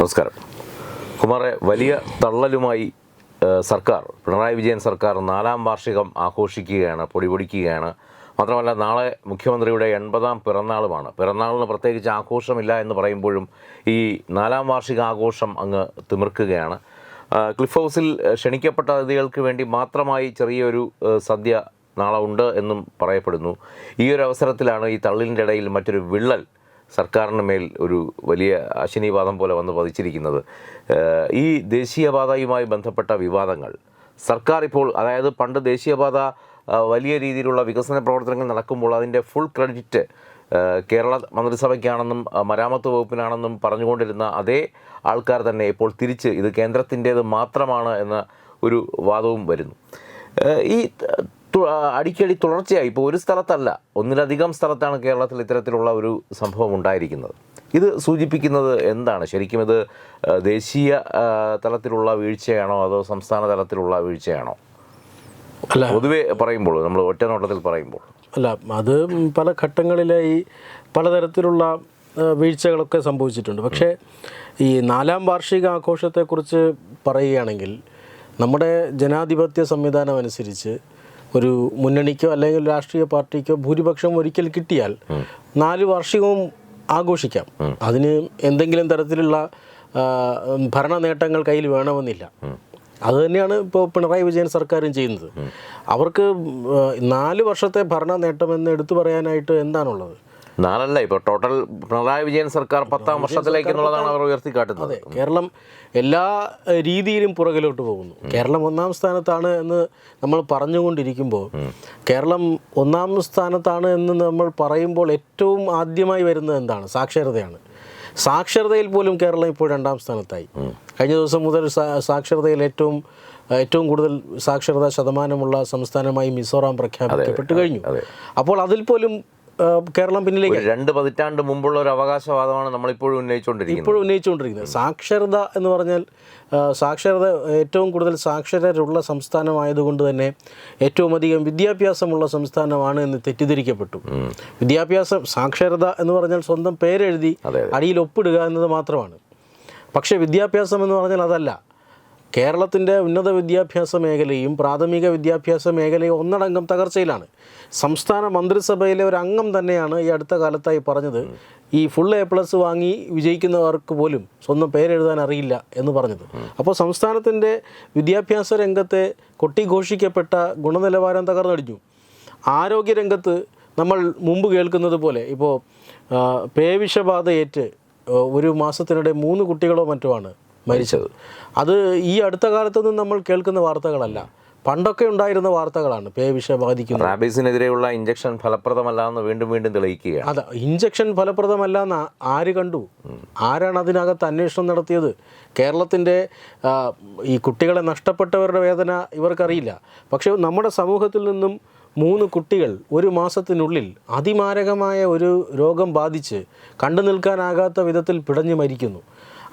നമസ്കാരം. കുമാറെ വലിയ തള്ളലുമായി സർക്കാർ പിണറായി വിജയൻ സർക്കാർ നാലാം വാർഷികം ആഘോഷിക്കുകയാണ് പൊടിപൊടിക്കുകയാണ്. മാത്രമല്ല നാളെ മുഖ്യമന്ത്രിയുടെ എൺപതാം പിറന്നാളുമാണ്. പിറന്നാളിന് പ്രത്യേകിച്ച് ആഘോഷമില്ല എന്ന് പറയുമ്പോഴും ഈ നാലാം വാർഷിക ആഘോഷം അങ്ങ് തിമിർക്കുകയാണ്. ക്ലിഫ് ഹൗസിൽ ക്ഷണിക്കപ്പെട്ട അതിഥികൾക്ക് വേണ്ടി മാത്രമായി ചെറിയൊരു സദ്യ നാളെ ഉണ്ട് എന്നും പറയപ്പെടുന്നു. ഈ ഒരു അവസരത്തിലാണ് ഈ തള്ളിന്റെ ഇടയിൽ മറ്റൊരു വിള്ളൽ സർക്കാരിന് മേൽ ഒരു വലിയ അശ്വനീവാദം പോലെ വന്ന് പതിച്ചിരിക്കുന്നത്. ഈ ദേശീയപാതയുമായി ബന്ധപ്പെട്ട വിവാദങ്ങൾ സർക്കാർ ഇപ്പോൾ അതായത് പണ്ട് ദേശീയപാത വലിയ രീതിയിലുള്ള വികസന പ്രവർത്തനങ്ങൾ നടക്കുമ്പോൾ അതിന്റെ ഫുൾ ക്രെഡിറ്റ് കേരള മന്ത്രിസഭയ്ക്കാണെന്നും മരാമത്ത് വകുപ്പിനാണെന്നും പറഞ്ഞുകൊണ്ടിരുന്ന അതേ ആൾക്കാർ തന്നെ ഇപ്പോൾ തിരിച്ച് ഇത് കേന്ദ്രത്തിന്റേത് മാത്രമാണ് എന്ന ഒരു വാദവും വരുന്നു. ഈ അടിക്കടി തുടർച്ചയായി. ഇപ്പോൾ ഒരു സ്ഥലത്തല്ല ഒന്നിലധികം സ്ഥലത്താണ് കേരളത്തിൽ ഇത്തരത്തിലുള്ള ഒരു സംഭവം ഉണ്ടായിരിക്കുന്നത്. ഇത് സൂചിപ്പിക്കുന്നത് എന്താണ്? ശരിക്കും ഇത് ദേശീയ തലത്തിലുള്ള വീഴ്ചയാണോ അതോ സംസ്ഥാന തലത്തിലുള്ള വീഴ്ചയാണോ? അല്ല. പൊതുവെ പറയുമ്പോൾ നമ്മൾ ഒറ്റ നോട്ടത്തിൽ പറയുമ്പോൾ. അല്ല അത് പല ഘട്ടങ്ങളിലായി പലതരത്തിലുള്ള വീഴ്ചകളൊക്കെ സംഭവിച്ചിട്ടുണ്ട്. പക്ഷേ ഈ നാലാം വാർഷിക ആഘോഷത്തെക്കുറിച്ച് പറയുകയാണെങ്കിൽ നമ്മുടെ ജനാധിപത്യ സംവിധാനം അനുസരിച്ച് ഒരു മുന്നണിക്കോ അല്ലെങ്കിൽ രാഷ്ട്രീയ പാർട്ടിക്കോ ഭൂരിപക്ഷം ഒരിക്കൽ കിട്ടിയാൽ നാല് വാർഷികവും ആഘോഷിക്കാം. അതിന് എന്തെങ്കിലും തരത്തിലുള്ള ഭരണ നേട്ടങ്ങൾ കയ്യിൽ വേണമെന്നില്ല. അത് തന്നെയാണ് ഇപ്പോൾ പിണറായി വിജയൻ സർക്കാരും ചെയ്യുന്നത്. അവർക്ക് നാല് വർഷത്തെ ഭരണ നേട്ടമെന്ന് എടുത്തു പറയാനായിട്ട് എന്താണുള്ളത്? നാലല്ല ഇപ്പോൾ ടോട്ടൽ പിണറായി വിജയൻ സർക്കാർ പത്താം വർഷത്തിലേക്ക് എന്നുള്ളതാണ് അവർ ഉയർത്തിക്കാട്ടുന്നത്. അതെ കേരളം എല്ലാ രീതിയിലും പുറകിലോട്ട് പോകുന്നു. കേരളം ഒന്നാം സ്ഥാനത്താണ് എന്ന് നമ്മൾ പറഞ്ഞുകൊണ്ടിരിക്കുമ്പോൾ കേരളം ഒന്നാം സ്ഥാനത്താണ് എന്ന് നമ്മൾ പറയുമ്പോൾ ഏറ്റവും ആദ്യമായി വരുന്നത് എന്താണ്? സാക്ഷരതയാണ്. സാക്ഷരതയിൽ പോലും കേരളം ഇപ്പോൾ രണ്ടാം സ്ഥാനത്തായി. കഴിഞ്ഞ ദിവസം മുതൽ സാക്ഷരതയിൽ ഏറ്റവും ഏറ്റവും കൂടുതൽ സാക്ഷരതാ ശതമാനമുള്ള സംസ്ഥാനമായി മിസോറാം പ്രഖ്യാപിക്കപ്പെട്ടു കഴിഞ്ഞു. അപ്പോൾ അതിൽ പോലും കേരളം പിന്നിലേക്ക് രണ്ട് പതിറ്റാണ്ട് മുമ്പുള്ള ഒരു അവകാശവാദമാണ് നമ്മളിപ്പോഴും ഉന്നയിച്ചുകൊണ്ടിരിക്കുന്നത്. ഇപ്പോഴും ഉന്നയിച്ചുകൊണ്ടിരിക്കുന്നത്. സാക്ഷരത എന്ന് പറഞ്ഞാൽ സാക്ഷരത ഏറ്റവും കൂടുതൽ സാക്ഷരരുള്ള സംസ്ഥാനമായതുകൊണ്ട് തന്നെ ഏറ്റവും അധികം വിദ്യാഭ്യാസമുള്ള സംസ്ഥാനമാണ് എന്ന് തെറ്റിദ്ധരിക്കപ്പെട്ടു. വിദ്യാഭ്യാസം സാക്ഷരത എന്ന് പറഞ്ഞാൽ സ്വന്തം പേരെഴുതി അടിയിൽ ഒപ്പിടുക എന്നത് മാത്രമാണ്. പക്ഷേ വിദ്യാഭ്യാസം എന്ന് പറഞ്ഞാൽ അതല്ല. കേരളത്തിന്റെ ഉന്നത വിദ്യാഭ്യാസ മേഖലയും പ്രാഥമിക വിദ്യാഭ്യാസ മേഖലയും ഒന്നടങ്കം തകർച്ചയിലാണ്. സംസ്ഥാന മന്ത്രിസഭയിലെ ഒരു അംഗം തന്നെയാണ് ഈ അടുത്ത കാലത്തായി പറഞ്ഞത്. ഈ ഫുൾ എ പ്ലസ് വാങ്ങി വിജയിക്കുന്നവർക്ക് പോലും സ്വന്തം പേരെഴുതാൻ അറിയില്ല എന്ന് പറഞ്ഞത്. അപ്പോൾ സംസ്ഥാനത്തിന്റെ വിദ്യാഭ്യാസ രംഗത്തെ കൊട്ടിഘോഷിക്കപ്പെട്ട ഗുണനിലവാരം തകർന്നടിഞ്ഞു. ആരോഗ്യരംഗത്ത് നമ്മൾ മുമ്പ് കേൾക്കുന്നത് പോലെ ഇപ്പോൾ പേവിഷബാധയേറ്റ് ഒരു മാസത്തിനിടെ മൂന്ന് കുട്ടികളോ മറ്റോ ആണ് മരിച്ചത്. അത് ഈ അടുത്ത കാലത്തൊന്നും നമ്മൾ കേൾക്കുന്ന വാർത്തകളല്ല. പണ്ടൊക്കെ ഉണ്ടായിരുന്ന വാർത്തകളാണ് പേവിഷ ബാധിക്കുന്നത്. റാബീസിനെതിരെയുള്ള ഇഞ്ചക്ഷൻ ഫലപ്രദമല്ല എന്ന് വീണ്ടും വീണ്ടും തെളിയിക്കുക അതെ ഇഞ്ചക്ഷൻ ഫലപ്രദമല്ല എന്ന് ആര് കണ്ടു? ആരാണ് അതിനകത്ത് അന്വേഷണം നടത്തിയത്? കേരളത്തിന്റെ ഈ കുട്ടികളെ നഷ്ടപ്പെട്ടവരുടെ വേദന ഇവർക്കറിയില്ല. പക്ഷേ നമ്മുടെ സമൂഹത്തിൽ നിന്നും മൂന്ന് കുട്ടികൾ ഒരു മാസത്തിനുള്ളിൽ അതിമാരകമായ ഒരു രോഗം ബാധിച്ച് കണ്ടു നിൽക്കാനാകാത്ത വിധത്തിൽ പിടഞ്ഞു മരിക്കുന്നു.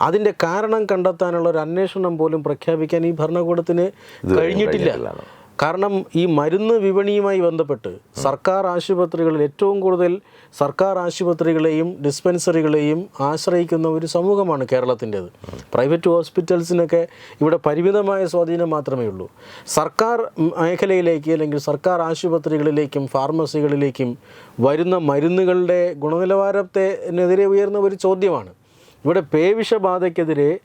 അതിന്റെ കാരണം കണ്ടെത്താനുള്ള ഒരു അന്വേഷണം പോലും പ്രഖ്യാപിക്കാൻ ഈ ഭരണകൂടത്തിന് കഴിഞ്ഞിട്ടില്ല. കാരണം ഈ മരുന്ന് വിപണിയുമായി ബന്ധപ്പെട്ട് സർക്കാർ ആശുപത്രികളിൽ ഏറ്റവും കൂടുതൽ സർക്കാർ ആശുപത്രികളെയും ഡിസ്പെൻസറികളെയും ആശ്രയിക്കുന്ന ഒരു സമൂഹമാണ് കേരളത്തിന്റേത്. പ്രൈവറ്റ് ഹോസ്പിറ്റൽസിനൊക്കെ ഇവിടെ പരിമിതമായ സ്വാധീനം മാത്രമേ ഉള്ളൂ. സർക്കാർ മേഖലയിലേക്ക് അല്ലെങ്കിൽ സർക്കാർ ആശുപത്രികളിലേക്കും ഫാർമസികളിലേക്കും വരുന്ന മരുന്നുകളുടെ ഗുണനിലവാരത്തെ എതിരെ ഉയർന്ന ഒരു ചോദ്യമാണ്. ഇവിടെ പേവിഷബാധയ്ക്കെതിരെ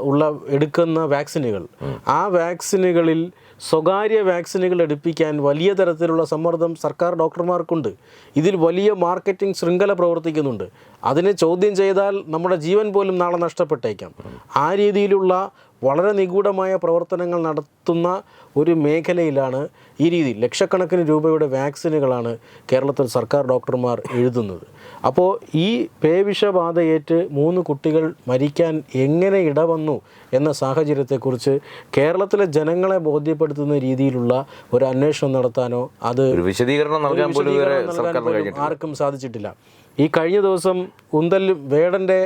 ഉള്ള എടുക്കുന്ന വാക്സിനുകൾ. ആ വാക്സിനുകളിൽ സ്വകാര്യ വാക്സിനുകൾ എടുപ്പിക്കാൻ വലിയ തരത്തിലുള്ള സമ്മർദ്ദം സർക്കാർ ഡോക്ടർമാർക്കുണ്ട്. ഇതിൽ വലിയ മാർക്കറ്റിംഗ് ശൃംഖല പ്രവർത്തിക്കുന്നുണ്ട്. അതിനെ ചോദ്യം ചെയ്താൽ നമ്മുടെ ജീവൻ പോലും നാളെ നഷ്ടപ്പെട്ടേക്കാം. ആ രീതിയിലുള്ള വളരെ നിഗൂഢമായ പ്രവർത്തനങ്ങൾ നടത്തുന്ന ഒരു മേഖലയിലാണ് ഈ രീതി. ലക്ഷക്കണക്കിന് രൂപയുടെ വാക്സിനുകളാണ് കേരളത്തിൽ സർക്കാർ ഡോക്ടർമാർ എഴുതുന്നത്. അപ്പോൾ ഈ പേവിഷബാധയേറ്റ് മൂന്ന് കുട്ടികൾ മരിക്കാൻ എങ്ങനെ ഇടവന്നു എന്ന സാഹചര്യത്തെക്കുറിച്ച് കേരളത്തിലെ ജനങ്ങളെ ബോധ്യപ്പെടുത്തുന്ന രീതിയിലുള്ള ഒരു അന്വേഷണം നടത്താനോ അത് വിശദീകരണം നൽകാൻ പോലും ആർക്കും സാധിച്ചിട്ടില്ല. ഈ കഴിഞ്ഞ ദിവസം ഉന്തലും വേടന്റെ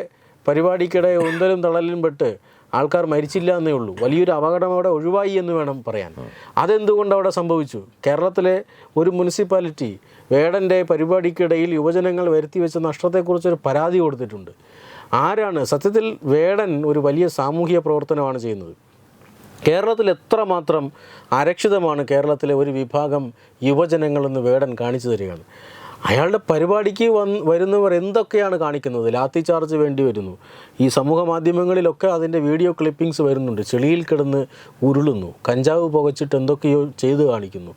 പരിപാടിക്കിടെ ഉന്തലും തളലിലും പെട്ട് ആൾക്കാർ മരിച്ചില്ല എന്നേ ഉള്ളൂ. വലിയൊരു അപകടം അവിടെ ഒഴിവായി എന്ന് വേണം പറയാൻ. അതെന്തുകൊണ്ട് അവിടെ സംഭവിച്ചു? കേരളത്തിലെ ഒരു മുനിസിപ്പാലിറ്റി വേടന്റെ പരിപാടിക്കിടയിൽ യുവജനങ്ങൾ വരുത്തി വെച്ച നഷ്ടത്തെക്കുറിച്ചൊരു പരാതി കൊടുത്തിട്ടുണ്ട്. ആരാണ്? സത്യത്തിൽ വേടൻ ഒരു വലിയ സാമൂഹിക പ്രവർത്തനമാണ് ചെയ്യുന്നത്. കേരളത്തിൽ എത്രമാത്രം അരക്ഷിതമാണ് കേരളത്തിലെ ഒരു വിഭാഗം യുവജനങ്ങളെന്ന് വേടൻ കാണിച്ചു തരികയാണ്. അയാളുടെ പരിപാടിക്ക് വന്ന് വരുന്നവർ എന്തൊക്കെയാണ് കാണിക്കുന്നത്? ലാത്തി ചാർജ് വേണ്ടി വരുന്നു. ഈ സമൂഹ മാധ്യമങ്ങളിലൊക്കെ അതിന്റെ വീഡിയോ ക്ലിപ്പിംഗ്സ് വരുന്നുണ്ട്. ചെളിയിൽ കിടന്ന് ഉരുളുന്നു. കഞ്ചാവ് പുകച്ചിട്ട് എന്തൊക്കെയോ ചെയ്ത് കാണിക്കുന്നു.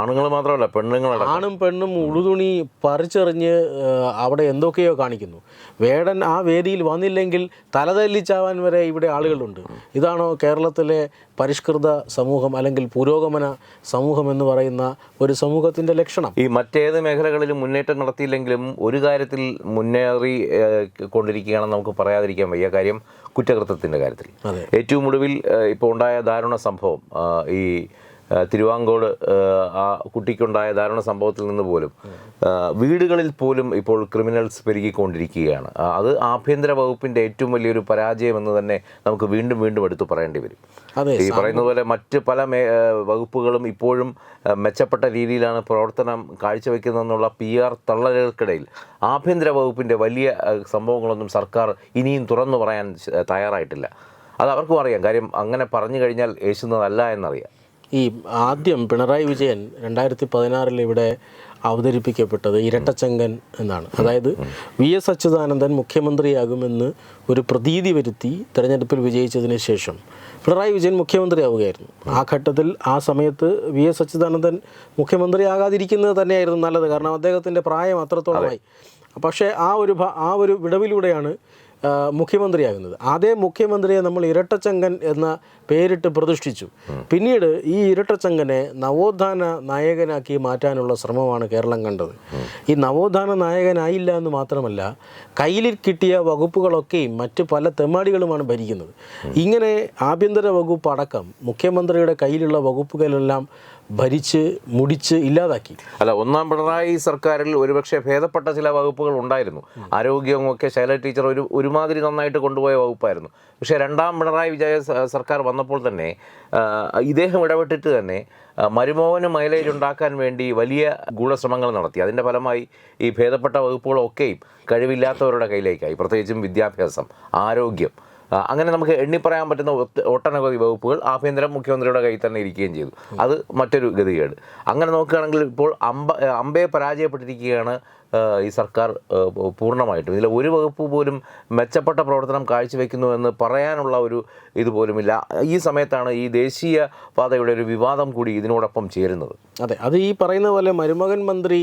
ആണുങ്ങൾ മാത്രമല്ല പെണ്ണുങ്ങൾ ആണും പെണ്ണും ഉളുതുണി പറിച്ചെറിഞ്ഞ് അവിടെ എന്തൊക്കെയോ കാണിക്കുന്നു. വേടൻ ആ വേദിയിൽ വന്നില്ലെങ്കിൽ തലതല്ലിച്ചാവാൻ വരെ ഇവിടെ ആളുകളുണ്ട്. ഇതാണോ കേരളത്തിലെ പരിഷ്കൃത സമൂഹം അല്ലെങ്കിൽ പുരോഗമന സമൂഹം എന്ന് പറയുന്ന ഒരു സമൂഹത്തിന്റെ ലക്ഷണം? ഈ മറ്റേത് മേഖലകളിലും മുന്നേറ്റം നടത്തിയില്ലെങ്കിലും ഒരു കാര്യത്തിൽ മുന്നേറി കൊണ്ടിരിക്കുകയാണെന്ന് നമുക്ക് പറയാതിരിക്കാൻ വയ്യ. കാര്യം കുറ്റകൃത്യത്തിന്റെ കാര്യത്തിൽ. ഏറ്റവും ഒടുവിൽ ഇപ്പോൾ ഉണ്ടായ ദാരുണ സംഭവം ഈ തിരുവാങ്കോട് ആ കുട്ടിക്കുണ്ടായ ദാരുണ സംഭവത്തിൽ നിന്ന് പോലും വീടുകളിൽ പോലും ഇപ്പോൾ ക്രിമിനൽസ് പെരുകിക്കൊണ്ടിരിക്കുകയാണ്. അത് ആഭ്യന്തര വകുപ്പിന്റെ ഏറ്റവും വലിയൊരു പരാജയം എന്ന് തന്നെ നമുക്ക് വീണ്ടും വീണ്ടും എടുത്തു പറയേണ്ടി വരും. ഈ പറയുന്നത് പോലെ മറ്റ് പല വകുപ്പുകളും ഇപ്പോഴും മെച്ചപ്പെട്ട രീതിയിലാണ് പ്രവർത്തനം കാഴ്ചവെക്കുന്നതെന്നുള്ള പി ആർ തള്ളലുകൾക്കിടയിൽ ആഭ്യന്തര വകുപ്പിന്റെ വലിയ സംഭവങ്ങളൊന്നും സർക്കാർ ഇനിയും തുറന്നു പറയാൻ തയ്യാറായിട്ടില്ല. അത് അവർക്കും അറിയാം. കാര്യം അങ്ങനെ പറഞ്ഞു കഴിഞ്ഞാൽ യേശുന്നതല്ല എന്നറിയാം. ഈ ആദ്യം പിണറായി വിജയൻ രണ്ടായിരത്തി പതിനാറിൽ ഇവിടെ അവതരിപ്പിക്കപ്പെട്ടത് ഇരട്ടച്ചങ്കൻ എന്നാണ്. അതായത് വി എസ് അച്യുതാനന്ദൻ മുഖ്യമന്ത്രിയാകുമെന്ന് ഒരു പ്രതീതി വരുത്തി തെരഞ്ഞെടുപ്പിൽ വിജയിച്ചതിന് ശേഷം പിണറായി വിജയൻ മുഖ്യമന്ത്രിയാവുകയായിരുന്നു. ആ ഘട്ടത്തിൽ ആ സമയത്ത് വി എസ് അച്യുതാനന്ദൻ മുഖ്യമന്ത്രിയാകാതിരിക്കുന്നത് തന്നെയായിരുന്നു നല്ലത്. കാരണം അദ്ദേഹത്തിന്റെ പ്രായം അത്രത്തോളമായി. പക്ഷേ ആ ഒരു ആ ഒരു വിടവിലൂടെയാണ് മുഖ്യമന്ത്രിയാകുന്നത്. അതേ മുഖ്യമന്ത്രിയെ നമ്മൾ ഇരട്ടച്ചങ്കൻ എന്ന പേരിട്ട് പ്രതിഷ്ഠിച്ചു. പിന്നീട് ഈ ഇരട്ടച്ചങ്കനെ നവോത്ഥാന നായകനാക്കി മാറ്റാനുള്ള ശ്രമമാണ് കേരളം കണ്ടത്. ഈ നവോത്ഥാന നായകനായില്ല എന്ന് മാത്രമല്ല കയ്യിൽ കിട്ടിയ വകുപ്പുകളൊക്കെയും മറ്റ് പല തെമ്മാടികളുമാണ് ഭരിക്കുന്നത്. ഇങ്ങനെ ആഭ്യന്തര വകുപ്പ് അടക്കം മുഖ്യമന്ത്രിയുടെ കയ്യിലുള്ള വകുപ്പുകളെല്ലാം ഭരിച്ച് മുടിച്ച് ഇല്ലാതാക്കി. അല്ല ഒന്നാം പിണറായി സർക്കാരിൽ ഒരുപക്ഷെ ഭേദപ്പെട്ട ചില വകുപ്പുകൾ ഉണ്ടായിരുന്നു. ആരോഗ്യമൊക്കെ ശൈല ടീച്ചർ ഒരു ഒരുമാതിരി നന്നായിട്ട് കൊണ്ടുപോയ വകുപ്പായിരുന്നു. പക്ഷേ രണ്ടാം പിണറായി വിജയ സർക്കാർ വന്നപ്പോൾ തന്നെ ഇദ്ദേഹം ഇടപെട്ടിട്ട് തന്നെ ആ, മരുമോഹന് മൈലേജ് ഉണ്ടാക്കാൻ വേണ്ടി വലിയ ഗൂഢശ്രമങ്ങൾ നടത്തി. അതിന്റെ ഫലമായി ഈ ഭേദപ്പെട്ട വകുപ്പുകളൊക്കെയും കഴിവില്ലാത്തവരുടെ കയ്യിലേക്കായി. പ്രത്യേകിച്ചും വിദ്യാഭ്യാസം ആരോഗ്യം അങ്ങനെ നമുക്ക് എണ്ണി പറയാൻ പറ്റുന്ന ഒട്ടനവധി വകുപ്പുകൾ ആഭ്യന്തരം മുഖ്യമന്ത്രിയുടെ കയ്യിൽ തന്നെ ഇരിക്കുകയും ചെയ്തു. അത് മറ്റൊരു ഗതികേട്. അങ്ങനെ നോക്കുകയാണെങ്കിൽ ഇപ്പോൾ അമ്പ അമ്പയെ പരാജയപ്പെട്ടിരിക്കുകയാണ് ഈ സർക്കാർ പൂർണമായിട്ടും. ഇതിൽ ഒരു വകുപ്പ് പോലും മെച്ചപ്പെട്ട പ്രവർത്തനം കാഴ്ചവെക്കുന്നു എന്ന് പറയാനുള്ള ഒരു ഇതുപോലുമില്ല ഈ സമയത്താണ് ഈ ദേശീയ പാതയുടെ ഒരു വിവാദം കൂടി ഇതിനോടൊപ്പം ചേരുന്നത്. അതെ അത് ഈ പറയുന്ന പോലെ മരുമകൻ മന്ത്രി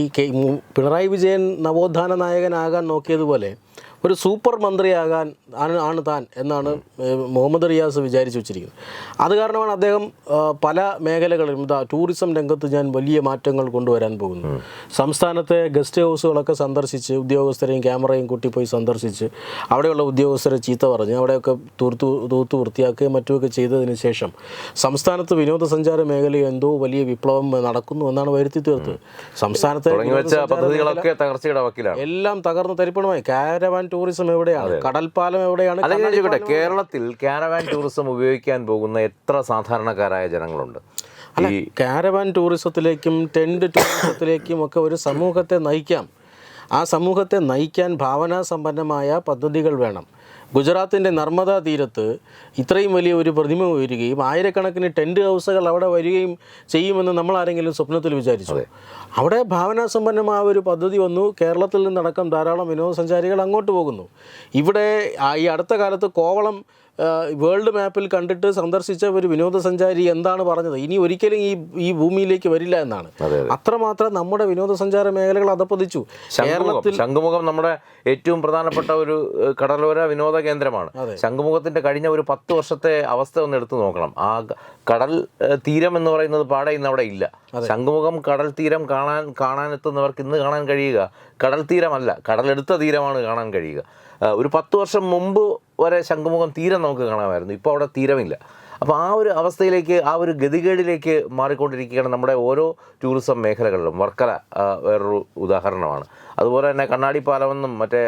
ഈ പിണറായി വിജയൻ നവോത്ഥാന നായകനാകാൻ നോക്കിയതുപോലെ ഒരു സൂപ്പർ മന്ത്രിയാകാൻ ആണ് ആണ് താൻ എന്നാണ് മുഹമ്മദ് റിയാസ് വിചാരിച്ചു വെച്ചിരിക്കുന്നത്. അത് കാരണമാണ് അദ്ദേഹം പല മേഖലകളിലും ഇതാ ടൂറിസം രംഗത്ത് ഞാൻ വലിയ മാറ്റങ്ങൾ കൊണ്ടുവരാൻ പോകുന്നു സംസ്ഥാനത്തെ ഗസ്റ്റ് ഹൗസുകളൊക്കെ സന്ദർശിച്ച് ഉദ്യോഗസ്ഥരെയും ക്യാമറയും കൂട്ടി പോയി സന്ദർശിച്ച് അവിടെയുള്ള ഉദ്യോഗസ്ഥരെ ചീത്ത പറഞ്ഞ് അവിടെയൊക്കെ തൂർത്തു തൂത്ത് വൃത്തിയാക്കുകയും മറ്റുമൊക്കെ ചെയ്തതിന് ശേഷം സംസ്ഥാനത്ത് വിനോദസഞ്ചാര മേഖലയിൽ എന്തോ വലിയ വിപ്ലവം നടക്കുന്നു എന്നാണ് വരുത്തി തീർത്തത്. സംസ്ഥാനത്തെ എല്ലാം തകർന്ന് തരിപ്പണമായി. കാരവാൻ ടൂറിസം എവിടെയാണ്? കടൽപ്പാലം എവിടെയാണ്? അല്ലെങ്കിൽ ചോദിക്കട്ടെ കേരളത്തിൽ കാരവാൻ ടൂറിസം ഉപയോഗിക്കാൻ പോകുന്ന എത്ര സാധാരണക്കാരായ ജനങ്ങളുണ്ട്? ഈ കാരവാൻ ടൂറിസത്തിലേക്കും ടെന്റ് ടൂറിസത്തിലേക്കും ഒക്കെ ഒരു സമൂഹത്തെ നയിക്കാം. ആ സമൂഹത്തെ നയിക്കാൻ ഭാവനാ സമ്പന്നമായ പദ്ധതികൾ വേണം. ഗുജറാത്തിന്റെ നർമ്മദാ തീരത്ത് ഇത്രയും വലിയ ഒരു പ്രതിമ ഉയരുകയും ആയിരക്കണക്കിന് ടെന്റ് ഹൗസുകൾ അവിടെ വരികയും ചെയ്യുമെന്ന് നമ്മൾ ആരെങ്കിലും സ്വപ്നത്തിൽ വിചാരിച്ചു. അവിടെ ഭാവനാസമ്പന്നമായ ഒരു പദ്ധതി വന്നു. കേരളത്തിൽ നിന്നടക്കം ധാരാളം വിനോദസഞ്ചാരികൾ അങ്ങോട്ട് പോകുന്നു. ഇവിടെ ഈ അടുത്ത കാലത്ത് കോവളം വേൾഡ് മാപ്പിൽ കണ്ടിട്ട് സന്ദർശിച്ച ഒരു വിനോദസഞ്ചാരി എന്താണ് പറഞ്ഞത്? ഇനി ഒരിക്കലും ഈ ഈ ഭൂമിയിലേക്ക് വരില്ല എന്നാണ്. അത്രമാത്രം നമ്മുടെ വിനോദസഞ്ചാര മേഖലകൾ അതപ്പതിച്ചു കേരളത്തിൽ ശംഖുമുഖം നമ്മുടെ ഏറ്റവും പ്രധാനപ്പെട്ട ഒരു കടലോര വിനോദ കേന്ദ്രമാണ്. ശംഖുമുഖത്തിന്റെ കഴിഞ്ഞ ഒരു പത്ത് വർഷത്തെ അവസ്ഥ ഒന്ന് എടുത്തു നോക്കണം. ആ കടൽ തീരം എന്ന് പറയുന്നത് പാടെ ഇന്ന് അവിടെ ഇല്ല. ശംഖുമുഖം കടൽ തീരം കാണാൻ കാണാനെത്തുന്നവർക്ക് ഇന്ന് കാണാൻ കഴിയുക? കടൽ തീരമല്ല. കടലെടുത്ത തീരമാണ് കാണാൻ കഴിയുക. ഒരു പത്ത് വർഷം മുമ്പ് വരെ ശംഖുമുഖം തീരം നമുക്ക് കാണാമായിരുന്നു. ഇപ്പോൾ അവിടെ തീരമില്ല. അപ്പോൾ ആ ഒരു അവസ്ഥയിലേക്ക് ആ ഒരു ഗതികേടിലേക്ക് മാറിക്കൊണ്ടിരിക്കുകയാണ് നമ്മുടെ ഓരോ ടൂറിസം മേഖലകളിലും. വർക്കല വേറൊരു ഉദാഹരണമാണ്. അതുപോലെ തന്നെ കണ്ണാടി പാലമെന്നും മറ്റേ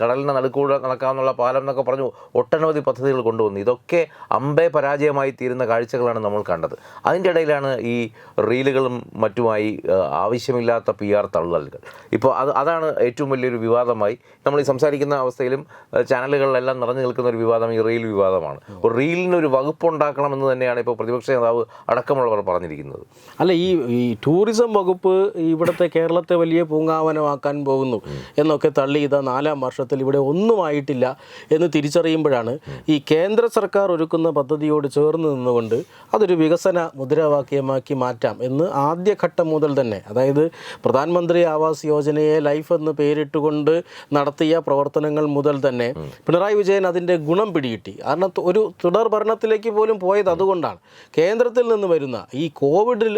കടലിന്റെ നടുക്കൂടെ നടക്കാമെന്നുള്ള പാലം എന്നൊക്കെ പറഞ്ഞു ഒട്ടനവധി പദ്ധതികൾ കൊണ്ടുവന്നു. ഇതൊക്കെ അമ്പേ പരാജയമായി തീരുന്ന കാഴ്ചകളാണ് നമ്മൾ കണ്ടത്. അതിന്റെ ഇടയിലാണ് ഈ റീലുകളും മറ്റുമായി ആവശ്യമില്ലാത്ത പി ആർ തള്ളലുകൾ ഇപ്പോൾ അത് അതാണ് ഏറ്റവും വലിയൊരു വിവാദമായി. നമ്മൾ ഈ സംസാരിക്കുന്ന അവസ്ഥയിലും ചാനലുകളിലെല്ലാം നിറഞ്ഞു നിൽക്കുന്ന ഒരു വിവാദം ഈ റീൽ വിവാദമാണ്. ഒരു റീലിന് ഒരു വകുപ്പ് ഉണ്ടാക്കണമെന്ന് തന്നെയാണ് ഇപ്പോൾ പ്രതിപക്ഷ നേതാവ് അടക്കമുള്ളവർ പറഞ്ഞിരിക്കുന്നത്. അല്ല ഈ ഈ ടൂറിസം വകുപ്പ് ഇവിടുത്തെ കേരളത്തെ വലിയ പൂങ്കാവനമാക്കാൻ പോകുന്നു എന്നൊക്കെ തള്ളി ഇതാ നാലാം വർഷത്തിൽ ഇവിടെ ഒന്നുമായിട്ടില്ല എന്ന് തിരിച്ചറിയുമ്പോഴാണ് ഈ കേന്ദ്ര സർക്കാർ ഒരുക്കുന്ന പദ്ധതിയോട് ചേർന്ന് നിന്നുകൊണ്ട് അതൊരു വികസന മുദ്രാവാക്യമാക്കി മാറ്റാം എന്ന് ആദ്യഘട്ടം മുതൽ തന്നെ. അതായത് പ്രധാനമന്ത്രി ആവാസ് യോജനയെ ലൈഫ് എന്ന് പേരിട്ടുകൊണ്ട് നടത്തിയ പ്രവർത്തനങ്ങൾ മുതൽ തന്നെ പിണറായി വിജയൻ അതിന്റെ ഗുണം പിടികിട്ടി. കാരണം ഒരു തുടർ ഭരണത്തിലേക്ക് പോലും പോയത് അതുകൊണ്ടാണ്. കേന്ദ്രത്തിൽ നിന്ന് വരുന്ന ഈ കോവിഡ്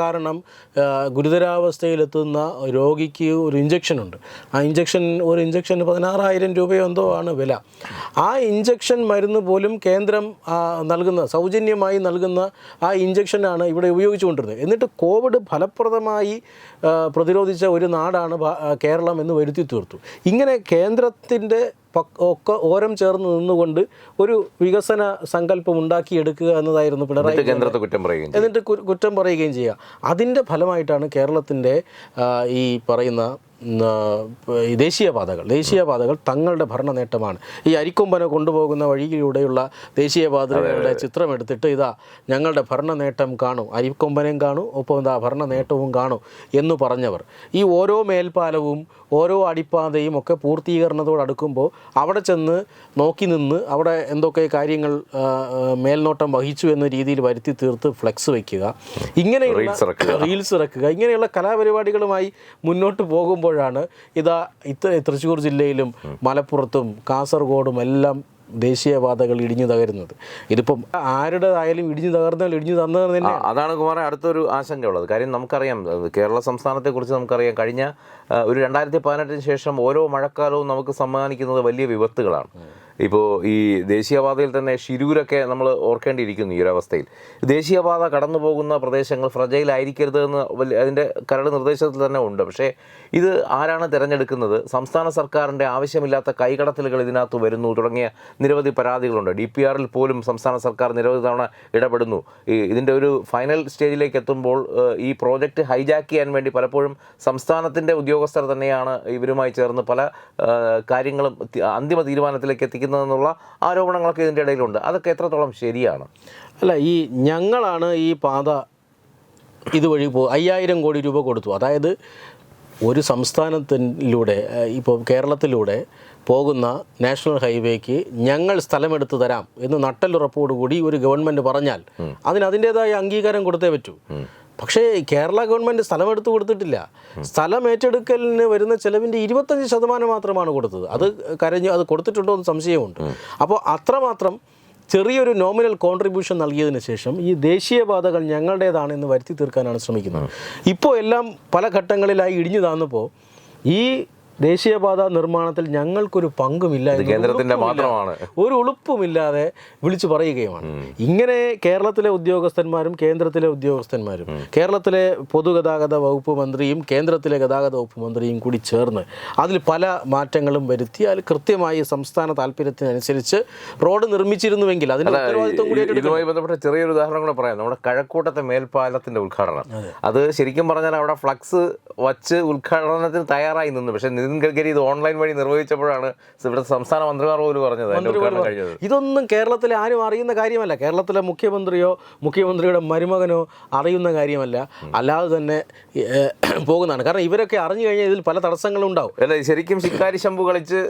കാരണം ഗുരുതരാവസ്ഥയിലെത്തുന്ന രോഗിക്ക് ഒരു ഇഞ്ചക്ഷൻ ഉണ്ട്. ആ ഇഞ്ചക്ഷൻ ഒരു ഇഞ്ചക്ഷന് പതിനാറായിരം രൂപയോ എന്തോ ആണ് വില. ആ ഇഞ്ചക്ഷൻ മരുന്ന് പോലും കേന്ദ്രം നൽകുന്ന സൗജന്യമായി നൽകുന്ന ആ ഇഞ്ചക്ഷനാണ് ഇവിടെ ഉപയോഗിച്ചുകൊണ്ടിരുന്നത് എന്നിട്ട് കോവിഡ് ഫലപ്രദമായി പ്രതിരോധിച്ച ഒരു നാടാണ് കേരളം എന്ന് വരുത്തി തീർത്തു. ഇങ്ങനെ കേന്ദ്രത്തിന്റെ ഒക്കെ ഓരം ചേർന്ന് നിന്നുകൊണ്ട് ഒരു വികസന സങ്കല്പം ഉണ്ടാക്കിയെടുക്കുക എന്നതായിരുന്നു പിണറായി കേന്ദ്രത്തെ കുറ്റം പറയുകയും എന്നിട്ട് കുറ്റം പറയുകയും ചെയ്യുക. അതിന്റെ ഫലമായിട്ടാണ് കേരളത്തിന്റെ ഈ പറയുന്ന ദേശീയപാതകൾ. ദേശീയപാതകൾ തങ്ങളുടെ ഭരണ നേട്ടമാണ് ഈ അരിക്കൊമ്പനെ കൊണ്ടുപോകുന്ന വഴിയിലൂടെയുള്ള ദേശീയപാതകളുടെ ചിത്രം എടുത്തിട്ട് ഇതാ ഞങ്ങളുടെ ഭരണ നേട്ടം കാണും. അരിക്കൊമ്പനെയും കാണും ഒപ്പം ഇതാ ഭരണ നേട്ടവും കാണും എന്ന് പറഞ്ഞവർ. ഈ ഓരോ മേൽപ്പാലവും ഓരോ അടിപ്പാതയും ഒക്കെ പൂർത്തീകരണത്തോടടുക്കുമ്പോൾ അവിടെ ചെന്ന് നോക്കി നിന്ന് അവിടെ എന്തൊക്കെ കാര്യങ്ങൾ മേൽനോട്ടം വഹിച്ചു എന്ന രീതിയിൽ വരുത്തി തീർത്ത് ഫ്ലെക്സ് വയ്ക്കുക ഇങ്ങനെയുള്ള റീൽസ് ഇറക്കുക. ഇങ്ങനെയുള്ള കലാപരിപാടികളുമായി മുന്നോട്ട് പോകുമ്പോഴാണ് ഇതാ ഇത്ര തൃശ്ശൂർ ജില്ലയിലും മലപ്പുറത്തും കാസർഗോഡും എല്ലാം ദേശീയപാതകൾ ഇടിഞ്ഞു തകരുന്നത്. ഇതിപ്പം ആരുടെ ആയാലും ഇടിഞ്ഞു തകർന്നാൽ ഇടിഞ്ഞു തന്നെ അതാണ് കുമാറെ അടുത്തൊരു ആശങ്കയുള്ളത്. കാര്യം നമുക്കറിയാം കേരള സംസ്ഥാനത്തെക്കുറിച്ച് നമുക്കറിയാം. കഴിഞ്ഞ ഒരു രണ്ടായിരത്തി പതിനെട്ടിന് ശേഷം ഓരോ മഴക്കാലവും നമുക്ക് സമ്മാനിക്കുന്നത് വലിയ വിപത്തുകളാണ്. ഇപ്പോൾ ഈ ദേശീയപാതയിൽ തന്നെ ഷിരൂരൊക്കെ നമ്മൾ ഓർക്കേണ്ടിയിരിക്കുന്നു ഈ ഒരവസ്ഥയിൽ. ദേശീയപാത കടന്നു പോകുന്ന പ്രദേശങ്ങൾ ഫ്രജയിലായിരിക്കരുത് എന്ന് അതിന്റെ കരട് നിർദ്ദേശത്തിൽ തന്നെ ഉണ്ട്. പക്ഷേ ഇത് ആരാണ് തിരഞ്ഞെടുക്കുന്നത്? സംസ്ഥാന സർക്കാരിന്റെ ആവശ്യമില്ലാത്ത കൈകടത്തലുകൾ ഇതിനകത്ത് വരുന്നു. തുടങ്ങിയ നിരവധി പരാതികളുണ്ട്. ഡി പി ആറിൽ പോലും സംസ്ഥാന സർക്കാർ നിരവധി തവണ ഇടപെടുന്നു. ഇതിന്റെ ഒരു ഫൈനൽ സ്റ്റേജിലേക്ക് എത്തുമ്പോൾ ഈ പ്രോജക്റ്റ് ഹൈജാക്ക് ചെയ്യാൻ വേണ്ടി പലപ്പോഴും സംസ്ഥാനത്തിന്റെ ഉദ്യോഗസ്ഥർ തന്നെയാണ് ഇവരുമായി ചേർന്ന് പല കാര്യങ്ങളും അന്തിമ തീരുമാനത്തിലേക്ക് എത്തിക്കുന്നതെന്നുള്ള ആരോപണങ്ങളൊക്കെ ഇതിന്റെ ഇടയിലുണ്ട്. അതൊക്കെ എത്രത്തോളം ശരിയാണ്? അല്ല ഈ ഞങ്ങളാണ് ഈ പാത ഇതുവഴി പോ അയ്യായിരം കോടി രൂപ കൊടുത്തു. അതായത് ഒരു സംസ്ഥാനത്തിലൂടെ ഇപ്പോൾ കേരളത്തിലൂടെ പോകുന്ന നാഷണൽ ഹൈവേക്ക് ഞങ്ങൾ സ്ഥലമെടുത്ത് തരാം എന്ന് നട്ടലുറപ്പോടുകൂടി ഒരു ഗവൺമെന്റ് പറഞ്ഞാൽ അതിന് അതിന്റേതായ അംഗീകാരം കൊടുത്തേ പറ്റൂ. പക്ഷേ കേരള ഗവൺമെന്റ് സ്ഥലം എടുത്തു കൊടുത്തിട്ടില്ല. സ്ഥലം ഏറ്റെടുക്കലിന് വരുന്ന ചിലവിന്റെ ഇരുപത്തഞ്ച് ശതമാനം മാത്രമാണ് കൊടുത്തത്. അത് കരഞ്ഞു അത് കൊടുത്തിട്ടുണ്ടോ എന്ന് സംശയമുണ്ട്. അപ്പോൾ അത്രമാത്രം ചെറിയൊരു നോമിനൽ കോൺട്രിബ്യൂഷൻ നൽകിയതിന് ശേഷം ഈ ദേശീയപാതകൾ ഞങ്ങളുടേതാണെന്ന് വരുത്തി തീർക്കാനാണ് ശ്രമിക്കുന്നത്. ഇപ്പോൾ എല്ലാം പല ഘട്ടങ്ങളിലായി ഇടിഞ്ഞു താന്നപ്പോൾ ഈ ദേശീയപാത നിർമ്മാണത്തിൽ ഞങ്ങൾക്കൊരു പങ്കുമില്ല കേന്ദ്രത്തിന്റെ മാത്രമാണ്. ഒരു ഉളുപ്പുമില്ലാതെ വിളിച്ചു പറയുകയുമാണ്. ഇങ്ങനെ കേരളത്തിലെ ഉദ്യോഗസ്ഥന്മാരും കേന്ദ്രത്തിലെ ഉദ്യോഗസ്ഥന്മാരും കേരളത്തിലെ പൊതുഗതാഗത വകുപ്പ് മന്ത്രിയും കേന്ദ്രത്തിലെ ഗതാഗത വകുപ്പ് മന്ത്രിയും കൂടി ചേർന്ന് അതിൽ പല മാറ്റങ്ങളും വരുത്തിയാൽ അതിൽ കൃത്യമായി സംസ്ഥാന താല്പര്യത്തിനനുസരിച്ച് റോഡ് നിർമ്മിച്ചിരുന്നുവെങ്കിൽ അതിന്റെ ഉത്തരവാദിത്വം കൂടി. ഇതുമായി ബന്ധപ്പെട്ട ചെറിയൊരു ഉദാഹരണം കൂടെ പറയാം. നമ്മുടെ കഴക്കൂട്ടത്തെ മേൽപ്പാലത്തിന്റെ ഉദ്ഘാടനം. അത് ശരിക്കും പറഞ്ഞാൽ അവിടെ ഫ്ലക്സ് വച്ച് ഉദ്ഘാടനത്തിന് തയ്യാറായി നിന്നു. പക്ഷേ നിതിൻ ഗഡ്കരി ഇത് ഓൺലൈൻ വഴി നിർവഹിച്ചപ്പോഴാണ് ഇവിടുത്തെ സംസ്ഥാന മന്ത്രിമാർ പോലും പറഞ്ഞത്. ഇതൊന്നും കേരളത്തിലെ ആരും അറിയുന്ന കാര്യമല്ല. കേരളത്തിലെ മുഖ്യമന്ത്രിയോ മുഖ്യമന്ത്രിയുടെ മരുമകനോ അറിയുന്ന കാര്യമല്ല. അല്ലാതെ തന്നെ പോകുന്നതാണ്. കാരണം ഇവരൊക്കെ അറിഞ്ഞു കഴിഞ്ഞാൽ ഇതിൽ പല തടസ്സങ്ങളും ഉണ്ടാവും. അല്ല ശരിക്കും ശിക്കാരി ശമ്പു കളിച്ച്.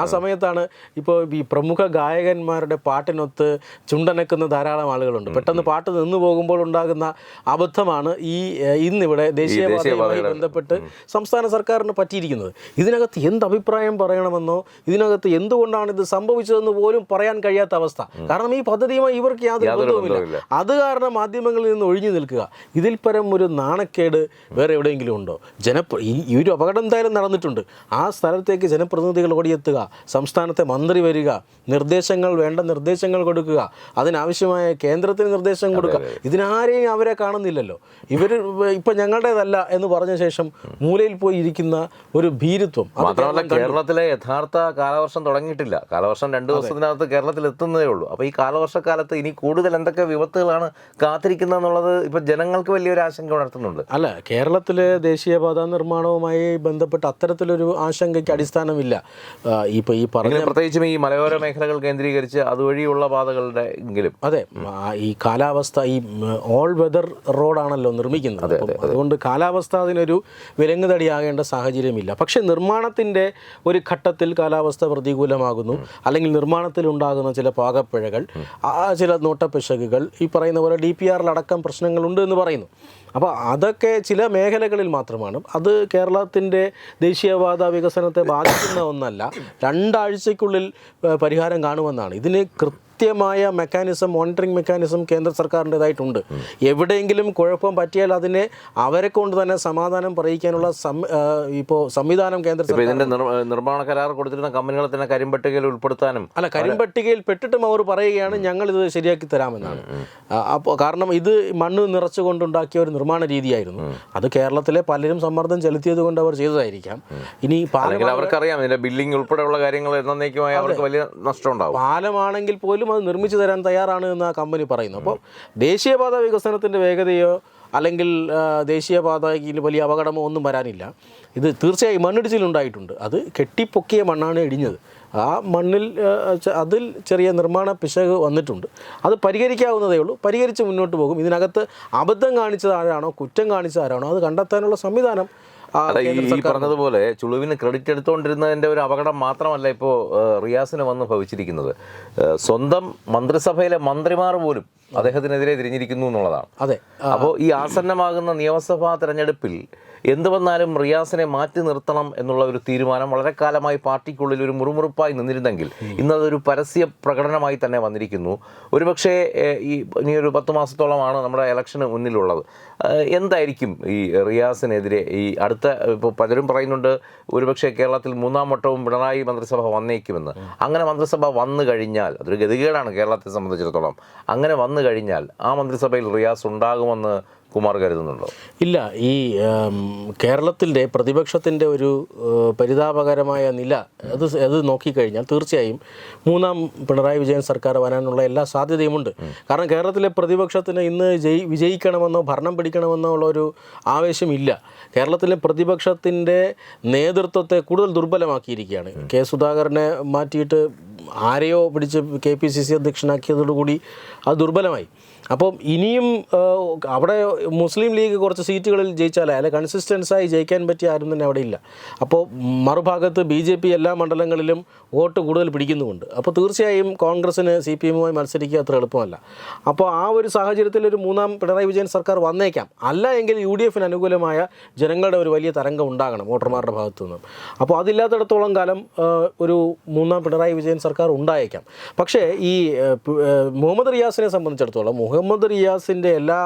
ആ സമയത്താണ് ഇപ്പോൾ ഈ പ്രമുഖ ഗായകന്മാരുടെ പാട്ടിനൊത്ത് ചുണ്ടനക്കുന്ന ധാരാളം ആളുകളുണ്ട്. പെട്ടെന്ന് പാട്ട് നിന്നു പോകുമ്പോൾ ഉണ്ടാകുന്ന അബദ്ധമാണ് ഈ ഇന്നിവിടെ ദേശീയപാതയുമായി ബന്ധപ്പെട്ട് സംസ്ഥാന സംസ്ഥാന സർക്കാരിന് പറ്റിയിരിക്കുന്നത്. ഇതിനകത്ത് എന്ത് അഭിപ്രായം പറയണമെന്നോ ഇതിനകത്ത് എന്തുകൊണ്ടാണ് ഇത് സംഭവിച്ചതെന്ന് പോലും പറയാൻ കഴിയാത്ത അവസ്ഥ. കാരണം ഈ പദ്ധതിയുമായി ഇവർക്ക് യാതൊരു ബന്ധവുമില്ല. അത് കാരണം മാധ്യമങ്ങളിൽ നിന്ന് ഒഴിഞ്ഞു നിൽക്കുക. ഇതിൽ പരം ഒരു നാണക്കേട് വേറെ എവിടെയെങ്കിലും ഉണ്ടോ? ജനപ്ര ഈ ഒരു അപകടം എന്തായാലും നടന്നിട്ടുണ്ട്. ആ സ്ഥലത്തേക്ക് ജനപ്രതിനിധികൾ ഓടിയെത്തുക സംസ്ഥാനത്തെ മന്ത്രി വരിക നിർദ്ദേശങ്ങൾ വേണ്ട നിർദ്ദേശങ്ങൾ കൊടുക്കുക അതിനാവശ്യമായ കേന്ദ്രത്തിന് നിർദ്ദേശം കൊടുക്കുക. ഇതിനാരെയും അവരെ കാണുന്നില്ലല്ലോ. ഇവർ ഇപ്പം ഞങ്ങളുടേതല്ല എന്ന് പറഞ്ഞ ശേഷം മൂലയിൽ പോയി ഇരിക്കുന്ന ഒരു ഭീരുത്വം. മാത്രമല്ല കേരളത്തിലെ യഥാർത്ഥ കാലവർഷം തുടങ്ങിയിട്ടില്ല. കാലവർഷം രണ്ട് ദിവസത്തിനകത്ത് കേരളത്തിൽ എത്തുന്നതേ ഉള്ളൂ. അപ്പോൾ ഈ കാലവർഷക്കാലത്ത് ഇനി കൂടുതൽ എന്തൊക്കെ വിപത്തുകളാണ് കാത്തിരിക്കുന്നത് എന്നുള്ളത് ഇപ്പൊ ജനങ്ങൾക്ക് വലിയൊരു ആശങ്ക ഉണർത്തുന്നുണ്ട്. അല്ല കേരളത്തിലെ ദേശീയപാത നിർമ്മാണവുമായി ബന്ധപ്പെട്ട് അത്തരത്തിലൊരു ആശങ്കയ്ക്ക് അടിസ്ഥാനമില്ല. ഇപ്പോൾ ഇപ്പൊ ഈ പറഞ്ഞ പ്രത്യേകിച്ചും ഈ മലയോര മേഖലകൾ കേന്ദ്രീകരിച്ച് അതുവഴിയുള്ള പാതകളുടെ എങ്കിലും. അതെ ഈ കാലാവസ്ഥ ഈ ഓൾ വെതർ റോഡാണല്ലോ നിർമ്മിക്കുന്നത്. അതുകൊണ്ട് കാലാവസ്ഥ അതിനൊരു വിലങ്ങുതടിയാകേണ്ട സാഹചര്യമില്ല. പക്ഷേ നിർമ്മാണത്തിന്റെ ഒരു ഘട്ടത്തിൽ കാലാവസ്ഥ പ്രതികൂലമാകുന്നു. അല്ലെങ്കിൽ നിർമ്മാണത്തിൽ ഉണ്ടാകുന്ന ചില പാകപ്പിഴകൾ ചില നോട്ടപ്പിശകുകൾ ഈ പറയുന്ന പോലെ ഡി പി ആറിലടക്കം പ്രശ്നങ്ങളുണ്ട് എന്ന് പറയുന്നു. അപ്പോൾ അതൊക്കെ ചില മേഖലകളിൽ മാത്രമാണ്. അത് കേരളത്തിന്റെ ദേശീയപാത വികസനത്തെ ബാധിക്കുന്ന ഒന്നല്ല. രണ്ടാഴ്ചയ്ക്കുള്ളിൽ പരിഹാരം കാണുമെന്നാണ്. ഇതിന് കൃത്യമായ മെക്കാനിസം മോണിറ്ററിംഗ് മെക്കാനിസം കേന്ദ്ര സർക്കാരിന്റെതായിട്ടുണ്ട്. എവിടെയെങ്കിലും കുഴപ്പം പറ്റിയാൽ അതിനെ അവരെ കൊണ്ട് തന്നെ സമാധാനം പറയിക്കാനുള്ള ഇപ്പോൾ സംവിധാനം കേന്ദ്ര സർക്കാർ നിർമ്മാണ കരാർ കൊടുത്തിരുന്ന കമ്പനികളെ തന്നെ കരിമ്പട്ടികയിൽ ഉൾപ്പെടുത്താനും അല്ല കരിമ്പട്ടികയിൽ പെട്ടിട്ടും അവർ പറയുകയാണ് ഞങ്ങൾ ഇത് ശരിയാക്കി തരാമെന്നാണ്. അപ്പോൾ കാരണം ഇത് മണ്ണ് നിറച്ചുകൊണ്ടുണ്ടാക്കിയ ഒരു നിർമ്മാണ രീതിയായിരുന്നു. അത് കേരളത്തിലെ പലരും സമ്മർദ്ദം ചെലുത്തിയത് കൊണ്ട് അവർ ചെയ്തതായിരിക്കാം. ഇനി പാലം അവർക്കറിയാം ഇതിന്റെ ബില്ലിംഗ് ഉൾപ്പെടെയുള്ള കാര്യങ്ങൾ എന്നേക്കുമായി അവർക്ക് വലിയ നഷ്ടമുണ്ടാവും. പാലമാണെങ്കിൽ പോലും അത് നിർമ്മിച്ചു തരാൻ തയ്യാറാണ് എന്ന് ആ കമ്പനി പറയുന്നു. അപ്പോൾ ദേശീയപാത വികസനത്തിന്റെ വേഗതയോ അല്ലെങ്കിൽ ദേശീയപാതയിൽ വലിയ അപകടമോ ഒന്നും വരാനില്ല. ഇത് തീർച്ചയായും മണ്ണിടിച്ചിലുണ്ടായിട്ടുണ്ട്. അത് കെട്ടിപ്പൊക്കിയ മണ്ണാണ് ഇടിഞ്ഞത്. ആ മണ്ണിൽ അതിൽ ചെറിയ നിർമ്മാണ പിശക് വന്നിട്ടുണ്ട്. അത് പരിഹരിക്കാവുന്നതേ ഉള്ളൂ. പരിഹരിച്ച് മുന്നോട്ട് പോകും. ഇതിനകത്ത് അബദ്ധം കാണിച്ചത് ആരാണോ കുറ്റം കാണിച്ചത് ആരാണോ അത് കണ്ടെത്താനുള്ള സംവിധാനം ഈ ഈ പറഞ്ഞതുപോലെ ചുളുവിന് ക്രെഡിറ്റ് എടുത്തുകൊണ്ടിരുന്നതിന്റെ ഒരു അപകടം മാത്രമല്ല ഇപ്പോൾ റിയാസിന് വന്ന് ഭവിച്ചിരിക്കുന്നത്. സ്വന്തം മന്ത്രിസഭയിലെ മന്ത്രിമാർ പോലും അദ്ദേഹത്തിനെതിരെ തിരിഞ്ഞിരിക്കുന്നു എന്നുള്ളതാണ്. അതെ. അപ്പോൾ ഈ ആസന്നമാകുന്ന നിയമസഭാ തെരഞ്ഞെടുപ്പിൽ എന്ത് വന്നാലും റിയാസിനെ മാറ്റി നിർത്തണം എന്നുള്ള ഒരു തീരുമാനം വളരെ കാലമായി പാർട്ടിക്കുള്ളിൽ ഒരു മുറുമുറുപ്പായി നിന്നിരുന്നെങ്കിൽ ഇന്നതൊരു പരസ്യ പ്രകടനമായി തന്നെ വന്നിരിക്കുന്നു. ഒരുപക്ഷേ ഈ ഇനി ഒരു പത്ത് മാസത്തോളമാണ് നമ്മുടെ ഇലക്ഷന് മുന്നിലുള്ളത്. എന്തായിരിക്കും ഈ റിയാസിനെതിരെ? ഈ അടുത്ത ഇപ്പോൾ പലരും പറയുന്നുണ്ട് ഒരുപക്ഷെ കേരളത്തിൽ മൂന്നാം വട്ടവും പിണറായി മന്ത്രിസഭ വന്നേക്കുമെന്ന്. അങ്ങനെ മന്ത്രിസഭ വന്നു കഴിഞ്ഞാൽ അതൊരു ഗതികേടാണ് കേരളത്തെ സംബന്ധിച്ചിടത്തോളം. അങ്ങനെ വന്നു കഴിഞ്ഞാൽ ആ മന്ത്രിസഭയിൽ റിയാസ് ഉണ്ടാകുമെന്ന് കുമാർ കരുതുന്നുണ്ടോ? ഇല്ല ഈ കേരളത്തിന്റെ പ്രതിപക്ഷത്തിന്റെ ഒരു പരിതാപകരമായ നില അത് അത് നോക്കിക്കഴിഞ്ഞാൽ തീർച്ചയായും മൂന്നാം പിണറായി വിജയൻ സർക്കാർ വരാനുള്ള എല്ലാ സാധ്യതയുമുണ്ട്. കാരണം കേരളത്തിലെ പ്രതിപക്ഷത്തിന് ഇന്ന് ജയി വിജയിക്കണമെന്നോ ഭരണം പിടിക്കണമെന്നോ ഉള്ള ഒരു ആവേശമില്ല. കേരളത്തിലെ പ്രതിപക്ഷത്തിന്റെ നേതൃത്വത്തെ കൂടുതൽ ദുർബലമാക്കിയിരിക്കുകയാണ്. കെ സുധാകരനെ മാറ്റിയിട്ട് ആരെയോ പിടിച്ച് കെ പി സി സി അധ്യക്ഷനാക്കിയതോടുകൂടി അത് ദുർബലമായി. അപ്പം ഇനിയും അവിടെ മുസ്ലിം ലീഗ് കുറച്ച് സീറ്റുകളിൽ ജയിച്ചാലേ അല്ലെ കൺസിസ്റ്റൻസായി ജയിക്കാൻ പറ്റിയ ആരും തന്നെ അവിടെ ഇല്ല. അപ്പോൾ മറുഭാഗത്ത് ബി ജെ പി എല്ലാ മണ്ഡലങ്ങളിലും വോട്ട് കൂടുതൽ പിടിക്കുന്നുമുണ്ട്. അപ്പോൾ തീർച്ചയായും കോൺഗ്രസ്സിന് സി പി എമ്മുമായി മത്സരിക്കുക അത്ര എളുപ്പമല്ല. അപ്പോൾ ആ ഒരു സാഹചര്യത്തിൽ ഒരു മൂന്നാം പിണറായി വിജയൻ സർക്കാർ വന്നേക്കാം. അല്ല എങ്കിൽ യു ഡി എഫിന് അനുകൂലമായ ജനങ്ങളുടെ ഒരു വലിയ തരംഗം ഉണ്ടാകണം വോട്ടർമാരുടെ ഭാഗത്തു നിന്നും അപ്പോൾ അതില്ലാത്തിടത്തോളം കാലം ഒരു മൂന്നാം പിണറായി വിജയൻ സർക്കാർ ഉണ്ടായേക്കാം. പക്ഷേ ഈ മുഹമ്മദ് റിയാസിനെ സംബന്ധിച്ചിടത്തോളം മുഹമ്മദ് റിയാസിന്റെ എല്ലാ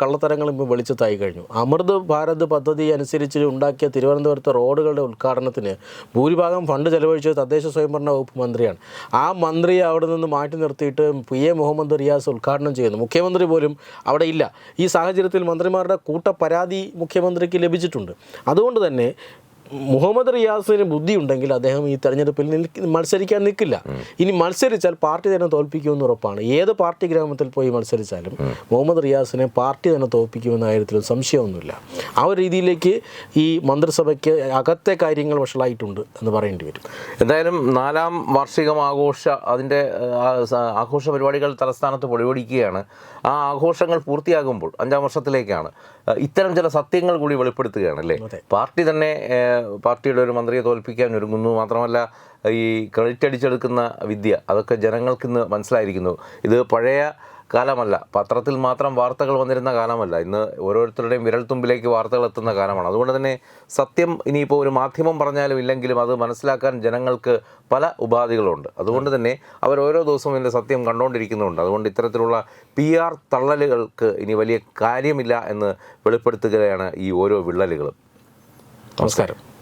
കള്ളത്തരങ്ങളും ഇപ്പോൾ വെളിച്ചത്തായി കഴിഞ്ഞു. അമൃത് ഭാരത് പദ്ധതി അനുസരിച്ച് ഉണ്ടാക്കിയ തിരുവനന്തപുരത്തെ റോഡുകളുടെ ഉദ്ഘാടനത്തിന് ഭൂരിഭാഗം ഫണ്ട് ചെലവഴിച്ചത് തദ്ദേശ സ്വയംഭരണ വകുപ്പ് മന്ത്രിയാണ്. ആ മന്ത്രി അവിടെ നിന്ന് മാറ്റി നിർത്തിയിട്ട് പി എ മുഹമ്മദ് റിയാസ് ഉദ്ഘാടനം ചെയ്യുന്നു. മുഖ്യമന്ത്രി പോലും അവിടെ ഇല്ല. ഈ സാഹചര്യത്തിൽ മന്ത്രിമാരുടെ കൂട്ട പരാതി മുഖ്യമന്ത്രിക്ക് ലഭിച്ചിട്ടുണ്ട്. അതുകൊണ്ട് തന്നെ മുഹമ്മദ് റിയാസിന് ബുദ്ധി ഉണ്ടെങ്കിൽ അദ്ദേഹം ഈ തെരഞ്ഞെടുപ്പിൽ മത്സരിക്കാൻ നിൽക്കില്ല. ഇനി മത്സരിച്ചാൽ പാർട്ടി തന്നെ തോൽപ്പിക്കുമെന്ന് ഉറപ്പാണ്. ഏത് പാർട്ടി ഗ്രാമത്തിൽ പോയി മത്സരിച്ചാലും മുഹമ്മദ് റിയാസിനെ പാർട്ടി തന്നെ തോൽപ്പിക്കുമെന്ന കാര്യത്തിൽ സംശയമൊന്നുമില്ല. ആ ഒരു രീതിയിലേക്ക് ഈ മന്ത്രിസഭയ്ക്ക് അകത്തെ കാര്യങ്ങൾ വഷളായിട്ടുണ്ട് എന്ന് പറയേണ്ടി വരും. എന്തായാലും നാലാം വാർഷികം ആഘോഷ അതിന്റെ ആഘോഷ പരിപാടികൾ തലസ്ഥാനത്ത് പൊടിപൊടിക്കുകയാണ്. ആ ആഘോഷങ്ങൾ പൂർത്തിയാകുമ്പോൾ അഞ്ചാം വർഷത്തിലേക്കാണ്. ഇത്തരം ചില സത്യങ്ങൾ കൂടി വെളിപ്പെടുത്തുകയാണ് അല്ലേ? പാർട്ടി തന്നെ പാർട്ടിയുടെ ഒരു മന്ത്രിയെ തോൽപ്പിക്കാൻ ഒരുങ്ങുന്നു. മാത്രമല്ല ഈ ക്രെഡിറ്റ് അടിച്ചെടുക്കുന്ന വിദ്യ അതൊക്കെ ജനങ്ങൾക്ക് ഇന്ന് മനസ്സിലായിരിക്കുന്നു. ഇത് പഴയ കാലമല്ല. പത്രത്തിൽ മാത്രം വാർത്തകൾ വന്നിരുന്ന കാലമല്ല. ഇന്ന് ഓരോരുത്തരുടെയും വിരൽത്തുമ്പിലേക്ക് വാർത്തകൾ എത്തുന്ന കാലമാണ്. അതുകൊണ്ട് തന്നെ സത്യം ഇനിയിപ്പോൾ ഒരു മാധ്യമം പറഞ്ഞാലും ഇല്ലെങ്കിലും അത് മനസ്സിലാക്കാൻ ജനങ്ങൾക്ക് പല ഉപാധികളുണ്ട്. അതുകൊണ്ട് തന്നെ അവർ ഓരോ ദിവസവും ഇതിന്റെ സത്യം കണ്ടുകൊണ്ടിരിക്കുന്നുണ്ട് അതുകൊണ്ട് ഇത്തരത്തിലുള്ള പി ആർ തള്ളലുകൾക്ക് ഇനി വലിയ കാര്യമില്ല എന്ന് വെളിപ്പെടുത്തുകയാണ് ഈ ഓരോ വിള്ളലുകളും. നമസ്കാരം.